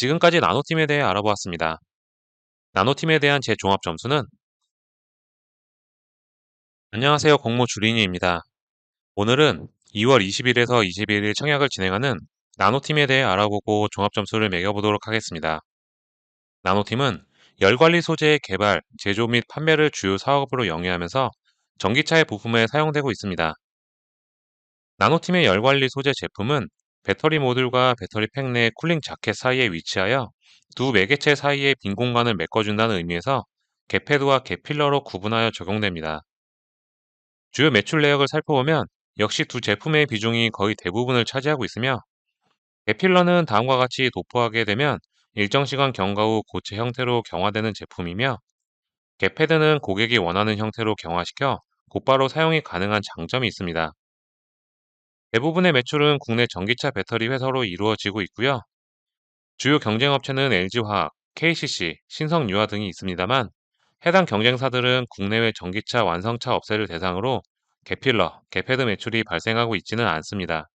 지금까지 나노팀에 대해 알아보았습니다. 나노팀에 대한 제 종합 점수는 안녕하세요 공모 주린이입니다. 오늘은 2월 20일에서 21일 청약을 진행하는 나노팀에 대해 알아보고 종합 점수를 매겨보도록 하겠습니다. 나노팀은 열관리 소재의 개발, 제조 및 판매를 주요 사업으로 영위하면서 전기차의 부품에 사용되고 있습니다. 나노팀의 열관리 소재 제품은 배터리 모듈과 배터리 팩 내 쿨링 자켓 사이에 위치하여 두 매개체 사이의 빈 공간을 메꿔준다는 의미에서 개패드와 개필러로 구분하여 적용됩니다. 주요 매출 내역을 살펴보면 역시 두 제품의 비중이 거의 대부분을 차지하고 있으며 개필러는 다음과 같이 도포하게 되면 일정 시간 경과 후 고체 형태로 경화되는 제품이며 개패드는 고객이 원하는 형태로 경화시켜 곧바로 사용이 가능한 장점이 있습니다. 대부분의 매출은 국내 전기차 배터리 회사로 이루어지고 있고요. 주요 경쟁 업체는 LG화학, KCC, 신성유화 등이 있습니다만 해당 경쟁사들은 국내외 전기차 완성차 업체를 대상으로 개필러, 개패드 매출이 발생하고 있지는 않습니다.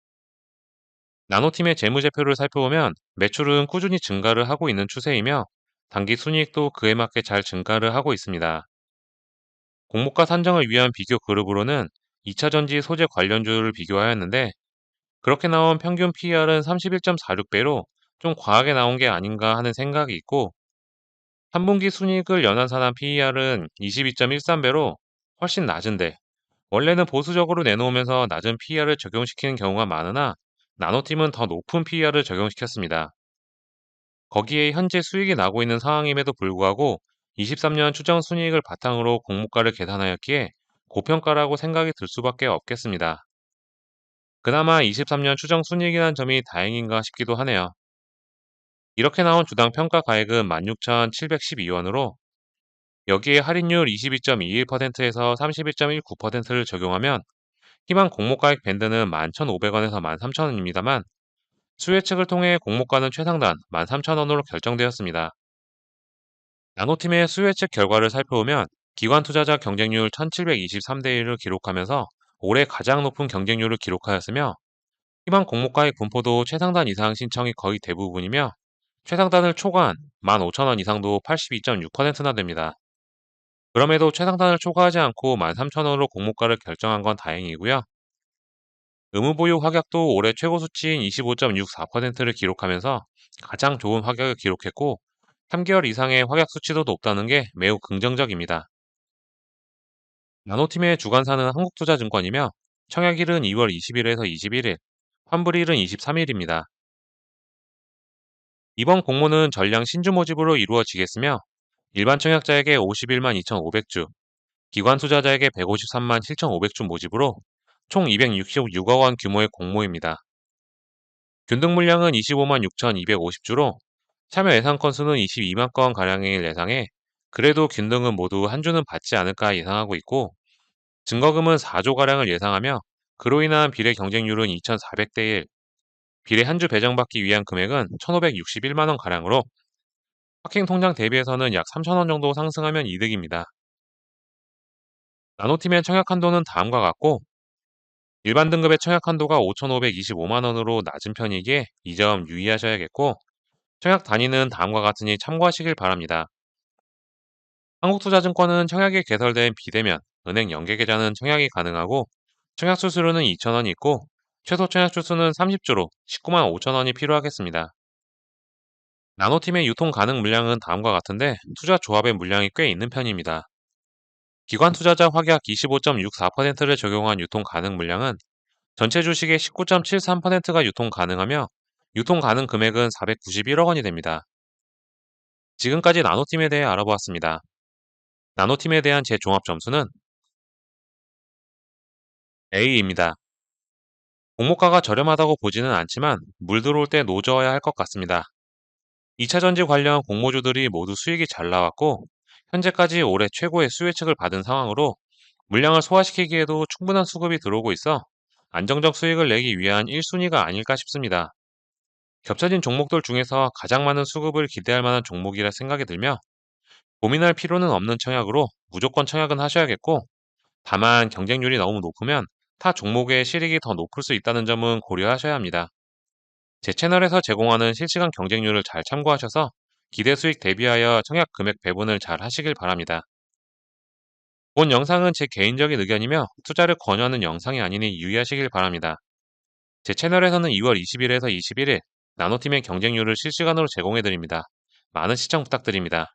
나노팀의 재무제표를 살펴보면 매출은 꾸준히 증가를 하고 있는 추세이며 단기 순이익도 그에 맞게 잘 증가를 하고 있습니다. 공모가 산정을 위한 비교 그룹으로는 2차 전지 소재 관련주를 비교하였는데 그렇게 나온 평균 PER은 31.46배로 좀 과하게 나온 게 아닌가 하는 생각이 있고 3분기 순이익을 연한산한 PER은 22.13배로 훨씬 낮은데 원래는 보수적으로 내놓으면서 낮은 PER을 적용시키는 경우가 많으나 나노팀은 더 높은 PER을 적용시켰습니다. 거기에 현재 수익이 나고 있는 상황임에도 불구하고 23년 추정 순이익을 바탕으로 공모가를 계산하였기에 고평가라고 생각이 들 수밖에 없겠습니다. 그나마 23년 추정 순이익이라는 점이 다행인가 싶기도 하네요. 이렇게 나온 주당 평가 가액은 16,712원으로 여기에 할인율 22.21%에서 31.19%를 적용하면 희망 공모가액 밴드는 11,500원에서 13,000원입니다만 수혜측을 통해 공모가는 최상단 13,000원으로 결정되었습니다. 나노팀의 수혜측 결과를 살펴보면 기관 투자자 경쟁률 1723대 1을 기록하면서 올해 가장 높은 경쟁률을 기록하였으며 희망 공모가액 분포도 최상단 이상 신청이 거의 대부분이며 최상단을 초과한 15,000원 이상도 82.6%나 됩니다. 그럼에도 최상단을 초과하지 않고 13,000원으로 공모가를 결정한 건 다행이고요. 의무보유 확약도 올해 최고 수치인 25.64%를 기록하면서 가장 좋은 확약을 기록했고 3개월 이상의 확약 수치도 높다는 게 매우 긍정적입니다. 나노팀의 주관사는 한국투자증권이며 청약일은 2월 20일에서 21일, 환불일은 23일입니다. 이번 공모는 전량 신주 모집으로 이루어지겠으며 일반 청약자에게 51만 2,500주, 기관 투자자에게 153만 7,500주 모집으로 총 266억 원 규모의 공모입니다. 균등 물량은 25만 6,250주로 참여 예상 건수는 22만 건 가량을 예상해 그래도 균등은 모두 한 주는 받지 않을까 예상하고 있고 증거금은 4조가량을 예상하며 그로 인한 비례 경쟁률은 2,400대 1, 비례 한 주 배정받기 위한 금액은 1,561만 원 가량으로 파킹 통장 대비해서는 약 3,000원 정도 상승하면 이득입니다. 나노팀의 청약 한도는 다음과 같고 일반 등급의 청약 한도가 5,525만 원으로 낮은 편이기에 이 점 유의하셔야겠고 청약 단위는 다음과 같으니 참고하시길 바랍니다. 한국투자증권은 청약에 개설된 비대면, 은행 연계계좌는 청약이 가능하고 청약 수수료는 2,000원이 있고 최소 청약 주수는 30주로 19만 5천원이 필요하겠습니다. 나노팀의 유통 가능 물량은 다음과 같은데 투자 조합의 물량이 꽤 있는 편입니다. 기관 투자자 확약 25.64%를 적용한 유통 가능 물량은 전체 주식의 19.73%가 유통 가능하며 유통 가능 금액은 491억 원이 됩니다. 지금까지 나노팀에 대해 알아보았습니다. 나노팀에 대한 제 종합 점수는 A입니다. 공모가가 저렴하다고 보지는 않지만 물 들어올 때 노져야 할 것 같습니다. 2차 전지 관련 공모주들이 모두 수익이 잘 나왔고 현재까지 올해 최고의 수혜측을 받은 상황으로 물량을 소화시키기에도 충분한 수급이 들어오고 있어 안정적 수익을 내기 위한 1순위가 아닐까 싶습니다. 겹쳐진 종목들 중에서 가장 많은 수급을 기대할 만한 종목이라 생각이 들며 고민할 필요는 없는 청약으로 무조건 청약은 하셔야겠고 다만 경쟁률이 너무 높으면 타 종목의 실익이 더 높을 수 있다는 점은 고려하셔야 합니다. 제 채널에서 제공하는 실시간 경쟁률을 잘 참고하셔서 기대 수익 대비하여 청약 금액 배분을 잘 하시길 바랍니다. 본 영상은 제 개인적인 의견이며 투자를 권유하는 영상이 아니니 유의하시길 바랍니다. 제 채널에서는 2월 20일에서 21일 나노팀의 경쟁률을 실시간으로 제공해드립니다. 많은 시청 부탁드립니다.